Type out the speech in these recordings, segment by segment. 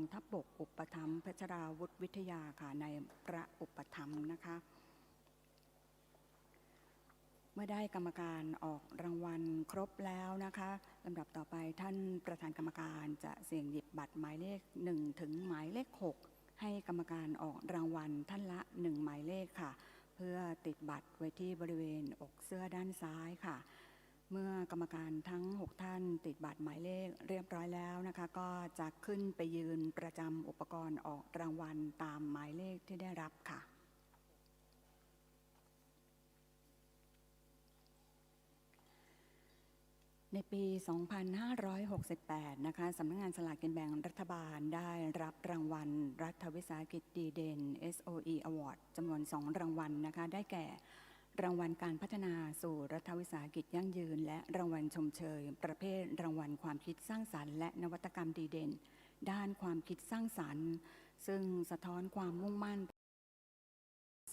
องทัพบกอุปถัมภ์เพชราวุธวิทยาค่ะในพระอุปถัมนะคะ เมื่อได้กรรมการออกรางวัลครบแล้วนะคะลำดับต่อไปท่านประธานกรรมการจะเสี่ยงหยิบบัตรหมายเลข 1 ถึงหมายเลข 6 ให้กรรมการออกรางวัลท่านละ 1 หมายเลขค่ะ เพื่อติดบัตรไว้ที่บริเวณอกเสื้อด้านซ้ายค่ะ เมื่อกรรมการทั้ง 6 ท่านติดบัตรหมายเลขเรียบร้อยแล้วนะคะ ก็จะขึ้นไปยืนประจำอุปกรณ์ออกรางวัลตามหมายเลขที่ได้รับค่ะในปี 2568 นะคะ สำนักงานสลากกินแบ่งรัฐบาลได้รับรางวัล รัฐวิสาหกิจดีเด่น SOE Award จำนวน 2 รางวัลนะคะ ได้แก่ รางวัลการพัฒนาสู่รัฐวิสาหกิจยั่งยืน และรางวัลชมเชย ประเภทรางวัลความคิดสร้างสรรค์และนวัตกรรมดีเด่น ด้านความคิดสร้างสรรค์ ซึ่งสะท้อนความมุ่งมั่น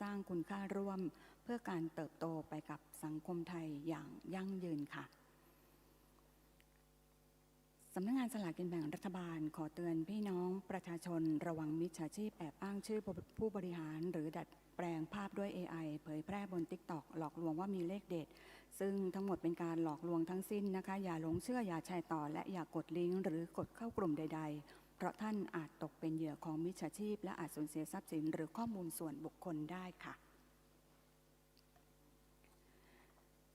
สร้างคุณค่าร่วม เพื่อการเติบโตไปกับสังคมไทยอย่างยั่งยืนค่ะ สำนักงานสลากกินแบ่งรัฐบาล ขอเตือนพี่น้องประชาชนระวังมิจฉาชีพแอบอ้างชื่อผู้บริหาร หรือดัดแปลงภาพด้วย AI เผยแพร่บน TikTok หลอกลวงว่ามีเลขเด็ด ซึ่งทั้งหมดเป็นการหลอกลวงทั้งสิ้นนะคะ อย่าหลงเชื่ออย่าแชร์ต่อ และอย่ากดลิงก์หรือกดเข้ากลุ่มใด ๆ เพราะท่านอาจตกเป็นเหยื่อของมิจฉาชีพ และอาจสูญเสียทรัพย์สิน หรือข้อมูลส่วนบุคคลได้ค่ะ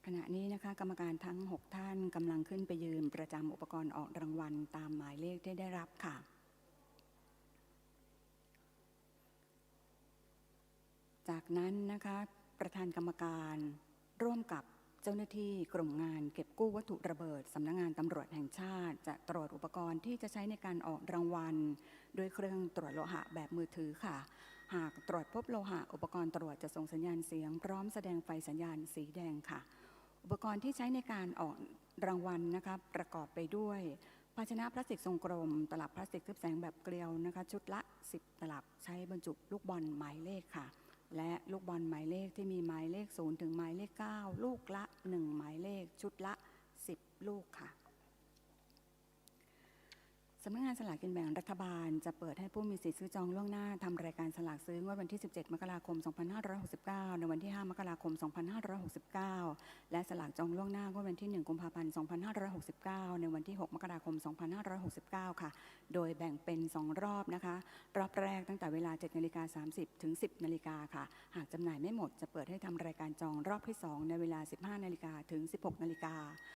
ขณะนี้นะคะกรรมการทั้ง 6 ท่านกำลังขึ้นไปยืนประจำอุปกรณ์ออกรางวัลตามหมายเลขที่ได้รับค่ะ จากนั้นนะคะประธานกรรมการร่วมกับเจ้าหน้าที่กลุ่มงานเก็บกู้วัตถุระเบิดสำนักงงานตำรวจแห่งชาติ จะตรวจอุปกรณ์ที่จะใช้ในการออกรางวัลด้วยเครื่องตรวจโลหะแบบมือถือค่ะ หากตรวจพบโลหะอุปกรณ์ตรวจจะส่งสัญญาณเสียง พร้อมแสดงไฟสัญญาณสีแดงค่ะ อุปกรณ์ที่ใช้ในการออกรางวัลนะคะประกอบไปด้วย ภาชนะพลาสติกทรงกลม ตลับพลาสติกทึบแสงแบบเกลียวนะคะชุดละ 10 ตลับใช้บรรจุลูกบอลหมายเลขค่ะ และลูกบอลหมายเลขที่มีหมายเลข 0 ถึงหมายเลข 9 ลูกละ 1 หมายเลขชุดละ 10 ลูกค่ะ สำนักงานสลากกินแบ่งรัฐบาล จะเปิดให้ผู้มีสิทธิ์ซื้อจองล่วงหน้าทำรายการสลากซื้องวดวันที่ 17 มกราคม 2569 ในวันที่ 5 มกราคม 2569 และสลากจองล่วงหน้างวดวันที่ 1 กุมภาพันธ์ 2569 ในวันที่ 6 มกราคม 2569 ค่ะ โดยแบ่งเป็น 2 รอบนะคะ รอบแรกตั้งแต่เวลา 7 นาฬิกา 30 ถึง 10 นาฬิกาค่ะ หากจำหน่ายไม่หมดจะเปิดให้ทำรายการจองรอบที่ 2 ในเวลา 15 นาฬิกาถึง 16 นาฬิกา